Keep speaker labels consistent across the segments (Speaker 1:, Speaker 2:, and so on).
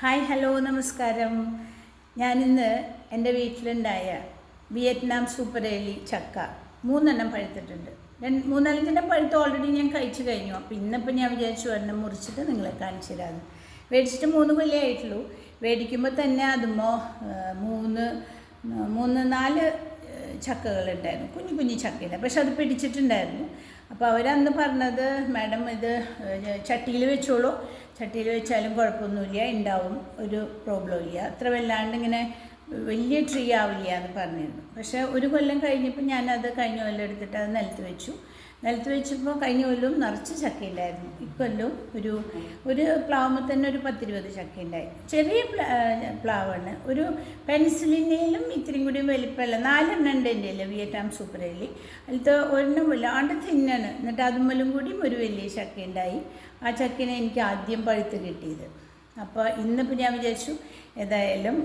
Speaker 1: Hi hello നമസ്കാരം. ഞാനിന്ന് എന്റെ വീട്ടിലുണ്ടായ വിയറ്റ്നാം സൂപ്പർ എലി ചക്ക. മൂന്നെണ്ണം പഴുത്തിട്ടുണ്ട്. രണ്ട് മൂന്നാലഞ്ചെണ്ണം പഴുത്ത് ഓൾറെഡി ഞാൻ കഴിച്ചു കഴിഞ്ഞു. അപ്പോൾ ഇന്നിപ്പോൾ ഞാൻ വിചാരിച്ചു ഒരെണ്ണം മുറിച്ചിട്ട് നിങ്ങളെ കാണിച്ചു തരാമെന്ന് മേടിച്ചിട്ട് മൂന്ന് കൊല്ലേ ആയിട്ടുള്ളൂ. മേടിക്കുമ്പോൾ തന്നെ അതുമോ മൂന്ന് മൂന്ന് നാല് ചക്കകളുണ്ടായിരുന്നു. കുഞ്ഞു കുഞ്ഞു ചക്കയില്ല പക്ഷെ അത് പിടിച്ചിട്ടുണ്ടായിരുന്നു. അപ്പോൾ അവരന്ന് പറഞ്ഞത് മാഡം ഇത് ചട്ടിയിൽ വെച്ചോളൂ. ചട്ടിയിൽ വെച്ചാലും കുഴപ്പമൊന്നുമില്ല ഉണ്ടാവും ഒരു പ്രോബ്ലം ഇല്ല. അത്ര വല്ലാണ്ട് ഇങ്ങനെ വലിയ ട്രീ ആവില്ല എന്ന് പറഞ്ഞിരുന്നു. പക്ഷേ ഒരു കൊല്ലം കഴിഞ്ഞപ്പോൾ ഞാനത് കഴിഞ്ഞ കൊല്ലം എടുത്തിട്ട് അത് നിലത്ത് വെച്ചു. നിലത്ത് വെച്ചപ്പോൾ കഴിഞ്ഞ കൊല്ലവും നിറച്ച് ചക്കയുണ്ടായിരുന്നു. ഇക്കൊല്ലവും ഒരു ഒരു പ്ലാവുമ്പോൾ തന്നെ ഒരു പത്തിരുപത് ചക്കയുണ്ടായി. ചെറിയ പ്ലാവാണ്. ഒരു പെൻസിലിന്റെയിലും ഇത്രയും കൂടി വലിപ്പമല്ല നാലെണ്ണം ഉണ്ട് എന്റെ അല്ലേ വിയറ്റ്നാം സൂപ്പറേലി. അതിലത്തെ ഒരെണ്ണം വല്ലാണ്ട് തിന്നാണ്. എന്നിട്ട് അതുമൂലം കൂടിയും ഒരു വലിയ ചക്ക ഉണ്ടായി ആ ചക്കനെ എനിക്ക് ആദ്യം പഴുത്ത് കിട്ടിയത്. അപ്പോൾ ഇന്നിപ്പോൾ ഞാൻ വിചാരിച്ചു ഏതായാലും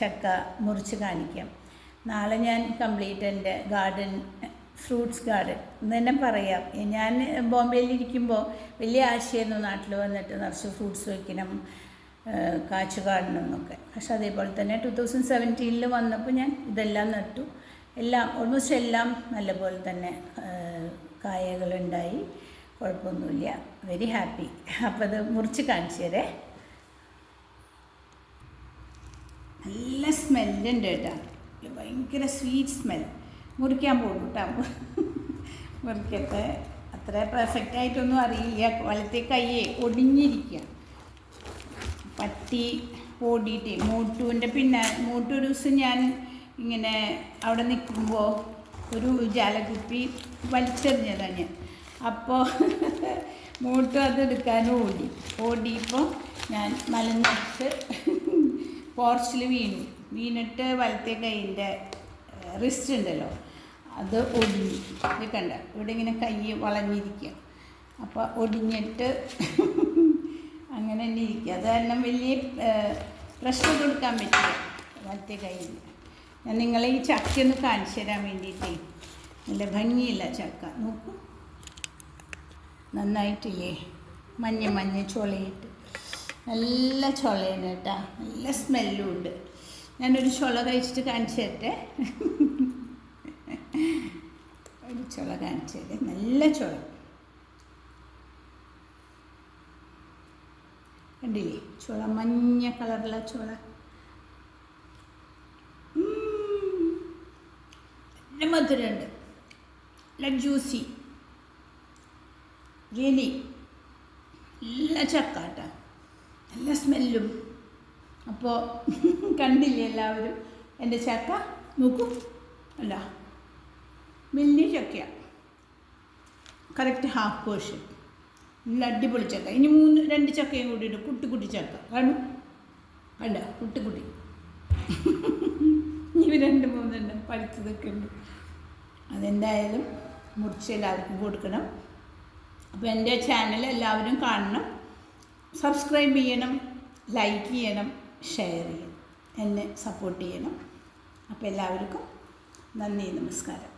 Speaker 1: ചക്ക മുറിച്ച് കാണിക്കാം. നാളെ ഞാൻ കംപ്ലീറ്റ് എന്റെ ഗാർഡൻ ഫ്രൂട്ട്സ് ഗാർഡൻ എന്ന് തന്നെ പറയാം. ഞാൻ ബോംബെയിൽ ഇരിക്കുമ്പോൾ വലിയ ആശയമായിരുന്നു നാട്ടിൽ വന്നിട്ട് നിറച്ച് ഫ്രൂട്ട്സ് വയ്ക്കണം കാച്ചു ഗാർഡൻ എന്നൊക്കെ. പക്ഷെ അതേപോലെ തന്നെ ടു തൗസൻഡ് സെവന്റീനിൽ വന്നപ്പോൾ ഞാൻ ഇതെല്ലാം നട്ടു. എല്ലാം ഓൾമോസ്റ്റ് എല്ലാം നല്ലപോലെ തന്നെ കായകളുണ്ടായി. കുഴപ്പമൊന്നുമില്ല. വെരി ഹാപ്പി അപ്പോൾ അത് മുറിച്ച് കാണിച്ചു തരേ. നല്ല സ്മെല്ലുണ്ട് കേട്ടോ. ഭയങ്കര സ്വീറ്റ് സ്മെൽ മുറിക്കാൻ പോകും കേട്ടോ. മുറിക്കട്ടെ. അത്ര പെർഫെക്റ്റ് ആയിട്ടൊന്നും അറിയില്ല. വലത്തെ കൈയെ ഒടിഞ്ഞിരിക്കുക പറ്റി ഓടിയിട്ട് മൂട്ടുവിന്റെ പിന്നെ മൂട്ടു ഒരു ദിവസം ഞാൻ ഇങ്ങനെ അവിടെ നിൽക്കുമ്പോൾ ഒരു ജാലകുപ്പി വലിച്ചെറിഞ്ഞതാണ് ഞാൻ. അപ്പോൾ മൂട്ടു അത് എടുക്കാൻ ഓടി. ഓടിയപ്പോൾ ഞാൻ മലന്നിട്ട് പോർച്ചിൽ വീണു. വീണിട്ട് വലത്തെ കൈയിന്റെ റിസ്റ്റ് ഉണ്ടല്ലോ. അത് ഒടിഞ്ഞു. ഇത് കണ്ട? ഇവിടെ ഇങ്ങനെ കൈ വളഞ്ഞിരിക്കുക. അപ്പോൾ ഒടിഞ്ഞിട്ട് അങ്ങനെ തന്നെ ഇരിക്കുക. അത് കാരണം വലിയ പ്രശ്നം കൊടുക്കാൻ പറ്റില്ല. മറ്റേ കയ്യിൽ ഞാൻ നിങ്ങളെ ഈ ചക്ക ഒന്ന് കാണിച്ചു തരാൻ വേണ്ടിയിട്ടേ. നല്ല ഭംഗിയില്ല ചക്ക. നോക്കൂ. നന്നായിട്ടില്ലേ മഞ്ഞ മഞ്ഞ ചുളയിട്ട്. നല്ല ചുളയാണ് കേട്ടോ. നല്ല സ്മെല്ലും ഉണ്ട്. ഞാനൊരു ചുള കഴിച്ചിട്ട് കാണിച്ചു തരട്ടെ. ഒരു ചുള കാണിച്ചു തരട്ടെ. നല്ല ചുള. കണ്ടില്ലേ? ചുള മഞ്ഞ കളറുള്ള ചുള. നല്ല മധുരമുണ്ട്. നല്ല ജ്യൂസി. റിയലി നല്ല ചക്കാട്ട നല്ല സ്മെല്ലും. അപ്പോൾ കണ്ടില്ലേ എല്ലാവരും? എന്റെ ചക്ക നോക്കൂ. അല്ല വലിയ ചക്കയാണ് കറക്റ്റ് ഹാഫ് പോർഷൻ നല്ല അടിപൊളി ചക്ക. ഇനി മൂന്ന് രണ്ട് ചക്കയും കൂടി കുട്ടി കുട്ടി ചക്ക. കാണും അല്ല കുട്ടി കുട്ടി. ഇനി രണ്ട് മൂന്നെണ്ണം പഠിച്ചതൊക്കെ ഉണ്ട്. അതെന്തായാലും മുറിച്ച് എല്ലാവർക്കും കൊടുക്കണം. അപ്പോൾ എന്റെ ചാനൽ എല്ലാവരും കാണണം. സബ്സ്ക്രൈബ് ചെയ്യണം. ലൈക്ക് ചെയ്യണം. ഷെയർ ചെയ്യും എന്നെ സപ്പോർട്ട് ചെയ്യണം. അപ്പോൾ എല്ലാവർക്കും നന്ദി നമസ്കാരം.